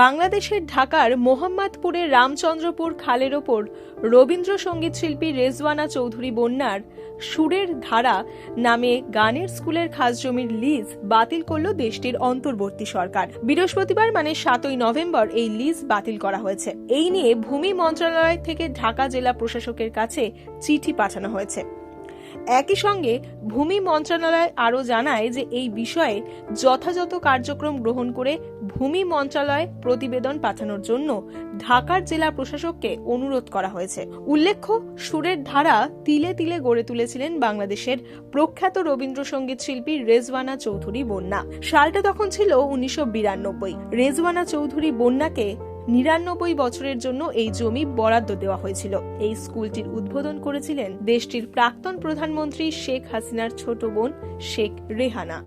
বাংলাদেশের ঢাকার মোহাম্মদপুরের রামচন্দ্রপুর খালের ওপর রবীন্দ্রসঙ্গীত শিল্পী রেজওয়ানা চৌধুরী বন্যার সুরের ধারা নামে গানের স্কুলের খাস জমির লিজ বাতিল করল দেশটির অন্তর্বর্তী সরকার। বৃহস্পতিবার মানে সাতই নভেম্বর এই লিজ বাতিল করা হয়েছে। এই নিয়ে ভূমি মন্ত্রণালয় থেকে ঢাকা জেলা প্রশাসকের কাছে চিঠি পাঠানো হয়েছে। একই সঙ্গে ভূমি মন্ত্রণালয় আরও জানায় যে এই বিষয়ে যথাযথ কার্যক্রম গ্রহণ করে ভূমি মন্ত্রণালয় প্রতিবেদন পাঠানোর জন্য ঢাকার জেলা প্রশাসককে অনুরোধ করা হয়েছে। উল্লেখ্য, সুরের ধারা তিলে তিলে গড়ে তুলেছিলেন বাংলাদেশের প্রখ্যাত রবীন্দ্রসঙ্গীত শিল্পী রেজওয়ানা চৌধুরী বন্যা। সালটা তখন ছিল উনিশশো বিরানব্বই। রেজওয়ানা চৌধুরী বন্যাকে নিরানব্বই বছরের জন্য এই জমি বরাদ্দ দেওয়া হয়েছিল। এই স্কুলটির উদ্বোধন করেছিলেন দেশটির প্রাক্তন প্রধানমন্ত্রী শেখ হাসিনার ছোট বোন শেখ রেহানা।